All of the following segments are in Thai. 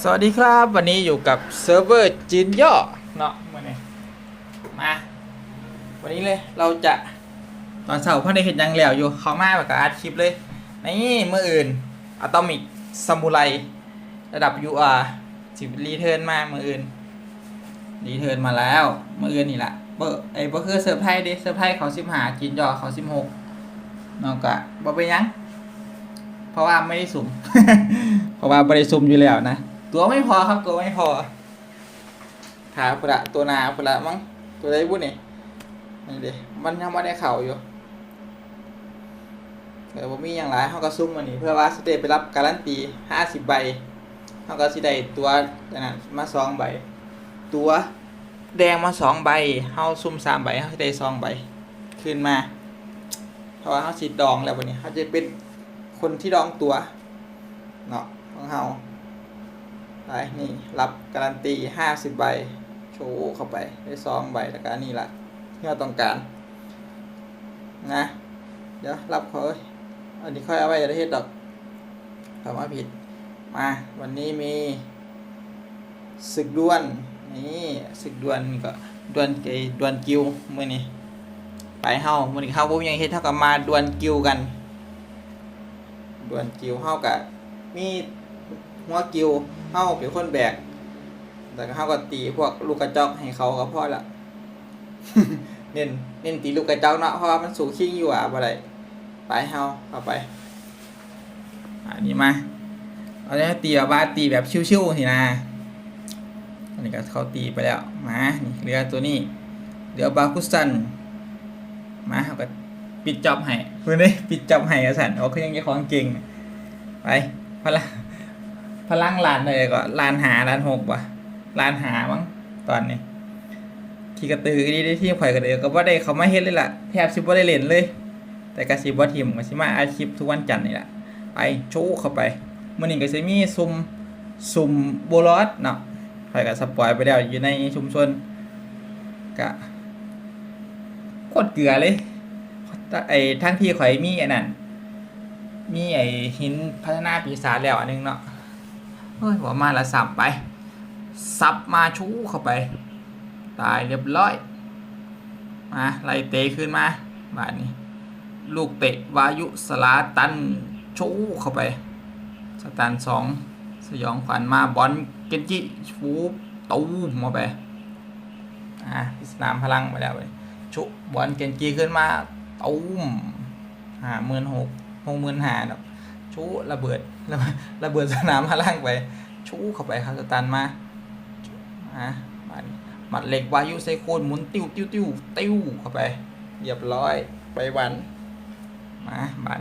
สวัสดีครับ วันนี้อยู่กับเซิร์ฟเวอร์จีนย่อเนาะมาเนี่ยมา วันนี้เลยเราจะตอนเสาร์พ่อได้เห็นยังแล้วอยู่เขามาแบบกับอาร์ตคลิปเลย นี่เมื่ออื่นอะตอมิกซามูไรระดับ UR สิบรีเทิร์นมาเมื่ออื่นรีเทิร์นมาแล้วเมื่ออื่นนี่แหละเบอร์ไอ้เบอร์คือเซอร์ฟไพรส์ดิเซอร์ฟไพรส์เขาสิบหาจีนย่อเขาสิบหกเนาะกะบ่เป็นหยัง เพราะว่าไม่ได้สุ่มเพราะว่าไม่ได้สุ่มอยู่แล้วนะ ตัวไม่พอครับตัวไม่พอหาประตัวนาประมั้งตัวได้บุญนี่นี่เดมันยังไม่ได้เข่าอยู่เดี๋ยวผมมีอย่างไรเขาก็ซุ่มมานี่เพื่อว่าสเตย์ไปรับการันตีห้าสิบใบเขาก็สิได้ตัวนั้นมาสองใบ ตัวแดงมาสองใบเขาซุ่มสามใบเขาสิได้สองใบขึ้นมา เพราะว่าเขาสิดองแล้ววันนี้เขาจะเป็นคนที่ดองตัวเนาะของเขา ไปนี่รับการันตีห้าสิบใบโชว์เข้าไปได้สองใบแล้วก็อันนี่ละที่เราต้องการนะเดี๋ยวรับเขาเอ้ยอันนี้ค่อยเอาไว้ประเทศดอกทำมว่าผิดมาวันนี้มีศึกดวนนี่ศึกดวนนี่ก็ดวนเกดวนกิวมื่อนี้ไปเฮามื่อนี้เฮาปุ๊บยังเฮ็ดเท่ากับมาดวนกิวกันดวนกิวเฮากับมีหัวกิว เฮาเป็นคนแบก แต่เฮาก็ตีพวกลูกกระจอกให้เขาก็พอละเน้นเน้นตีลูกกระจอกเนาะเพราะว่ามันสูงขิงอยู่อะบ่ได้ไปเฮาเข้าไป อันนี้มาเอาเนี้ตีแบบว่าตีแบบชิวๆสินะอันนี้ก็เขาตีไปแล้วมาเหลือตัวนี้เหลือบาคุสันมาเขาก็ปิดจอบให้เพื่อนนี่ปิดจอบให้กระสันเขาคือยังยังของเก่งไปพลัง พลังลานเลยก็ลานหาลานหกว่ะลานหามั้งตอนนี้ขี่กระตือนี่ได้ที่ข่อยกระเดือก็ว่าได้เขาไม่เฮ็ดเลยล่ะแทบสิบ่ได้เล่นเลย แต่กระสิบ่ทีมก็สิมาอาชีพทุกวันจันทร์นี่แหละไปโชว์เข้าไปมื้อนี้ก็สิมีซุ่มซุ่มโบลอสเนาะข่อยก็สปอยไปแล้วอยู่ในชุมชนก็โคตรเกลือเลยไอ้ทั้งที่ข่อยมีไอ้นั่นมีไอ้หินพัฒนาปีศาจแล้วอันนึงเนาะ เฮ้ยหัวมาละสับไป สับมาชูเข้าไป ตายเรียบร้อย มาไล่เตะขึ้นมาบาดนี้ ลูกเตะวายุสลาตันชูเข้าไป สตันสองสยองขวัญมาบอลเกนจิชูตูมมาไป อะสนามพลังมาแล้วเลยชุบอลเกนจิขึ้นมาตูมห้าหมื่นหกหกหมื่นห้าเนาะ ชูระเบิดระเบิดระเบิดสนามพลังไป ชูเข้าไปครับสตันมาอะมาหมัดเหล็กวายุไซโคนหมุนติ้วติ้วติ้วติ้วเข้าไปเรียบร้อยไปวันมาบาน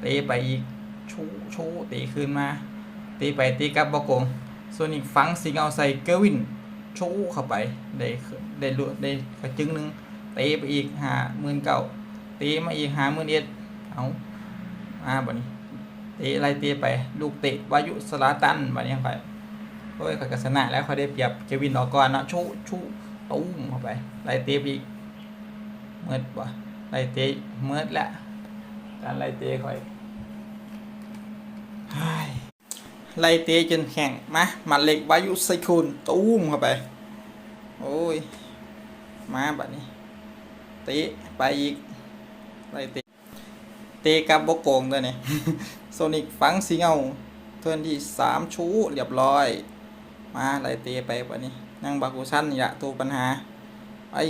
เตะไปอีกชูชูเตะคืนมาเตะไปเตะกลับบอกงส่วนอีกฟังสิงเอาใส่เกวินชูเข้าไปได้ได้ลุได้กระจึงหนึ่งเตะไปอีกหาหมื่นเก้าเตะมาอีกหาหมื่นเอ็ดเอามาบันนี้ เตะไล่เตะไป ลูกเตะวายุสลาตันมาเนี่ยไปโอ้ยเขากษณะแล้วเขาได้เปรียบเควินออกก่อนนะชูชูตุ้มเข้าไปไล่เตะไปอีกเมื่อวะไล่เตะเมื่อละการไล่เตะคอยไล่เตะจนแข่งมาหมัดเหล็กวายุไซโคนตุ้มเข้าไป โอ้ย มาแบัดนี้เตะไปอีกไล่เตะ เตะกับบกโกงตัวนี้โซนิกฟังสิงเอาเทิร์นที่สามชูเรียบร้อย มาไล่เตะไปปะนี้นั่งบากุชันนี่แหละตัวปัญหาไอ้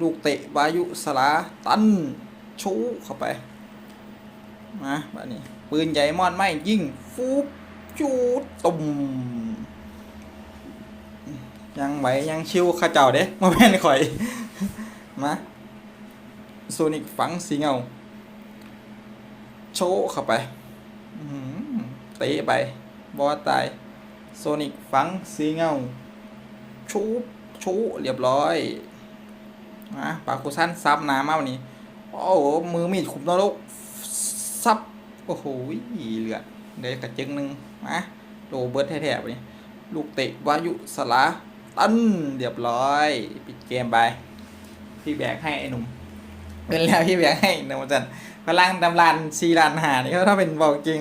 ลูกเตะวายุสลาตันชูเข้าไปมาบะนี้ปืนใหญ่มอนไม่ยิงฟูบจูตุ่มยังไหวยังชิวข้าเจ้าเด้มาแม่นข่อย มาโซนิกฟังสิงเอา โชว์เข้าไปเตะไปบอตายโซนิกฟังสีเงา ชูชูเรียบร้อยนะปาคุซันซับน้ำมาวันนี้ โอ้โห มือมีดขุมนรกซับ โอ้โหเหลือเดี๋ยวกระจึงหนึ่งนะโรเบิร์ตแท้ๆนี่ลูกเตะวายุสลาตันเรียบร้อย ปิดเกมไป พี่แบกให้ไอ้หนุ่มเป็นแล้วพี่แบกให้นุ่มจัน พลังตำรานซีรานหานี่เขาถ้าเป็นบอกจริง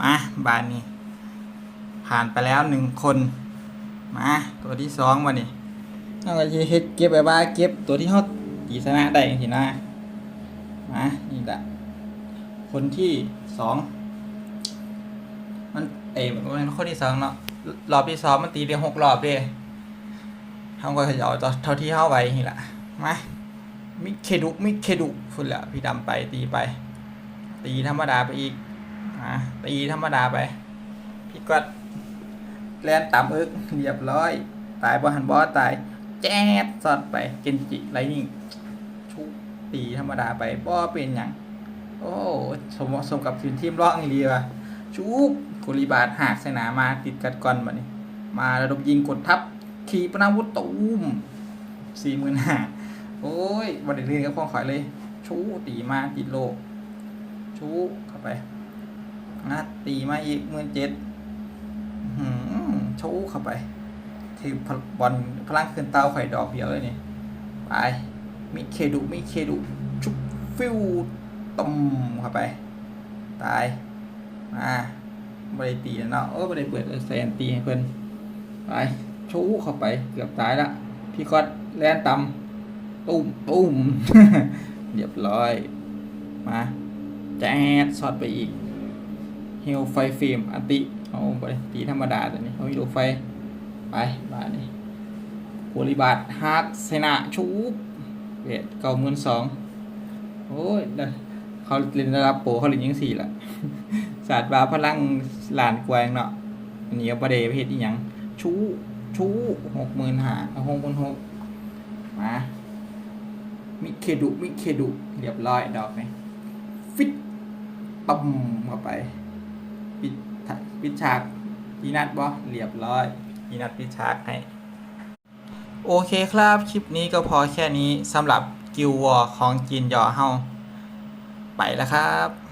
มาบานนี้ ผ่านไปแล้วหนึ่งคน มาตัวที่สองมานี่เราก็จะเฮ็ดเก็บแบบว่าเก็บตัวที่เขาตีชนะได้สินะมานี่แหละคนที่สองมันเอ๋มันคนที่สองเนาะรอบที่สองมันตีได้หกรอบเด้เขาก็จะเอาเท่าที่เข้าไว้นี่แหละมา มิเคดุมิเคดุฝุ่นแล้วพี่ดำไปตีไป ตีธรรมดาไปอีกอะตีธรรมดาไป พี่ก็แล่นต่ำอึกเรียบร้อย ตายบอหันบอสตาย แจ๊ดสอดไปเกนจิไรนิ่งชุบตีธรรมดาไปบอเป็นอย่างโอ้สมสมกับทีมทีมร้องอีดีว่ะชุบกุลิบาทหักสนามาติดกัดก่อนมานี่มาระดมยิงกดทับขีปนาวุธตูมสี่หมื่นห้า โอ้ยวันเดือนก็พ้องขอยเลย ชูตีมาติดโลก ชูเข้าไปงัดตีมาอีกหมื่นเจ็ดชูเข้าไปทีมบอลพลังขึ้นเตาไข่ดอกเดียวเลยนี่ไปมิเคดุมิเคดุชุบฟิวต้มเข้าไป ตายมาบริตีเนาะเออบริเปิดแซนตีให้เพิ่นไปชูเข้าไปเกือบตายละพี่ก็แลนต่ำ ตุ้มตุ้มเรียบร้อย มาแจ๊ดสอดไปอีกเฮลไฟฟิล์มอติเอาไปตีธรรมดาตัวนี้เขามีลูกไฟ ไปบาทนี้โกลิบาทฮาร์ดเซนาชูบเวทเก้าหมื่นสองโอ้ยเขาเล่นระดับโปรเขาเล่นยังสี่ละศาสตร์บาพลังหลานกวางเนาะอันนี้เอาประเดประเฮ็ดอีหยังชูชูหกหมื่นห้าหกหมื่นหกมา มิเคดุมิเคดุเรียบร้อยดอกนี้ฟิตปั๊มเข้าไปปิดปิดฉากพีนัดบอเรียบร้อยพีนัดปิดฉากให้ โอเคครับ คลิปนี้ก็พอแค่นี้สำหรับกิววอของจีนยอเฮาไปแล้วครับ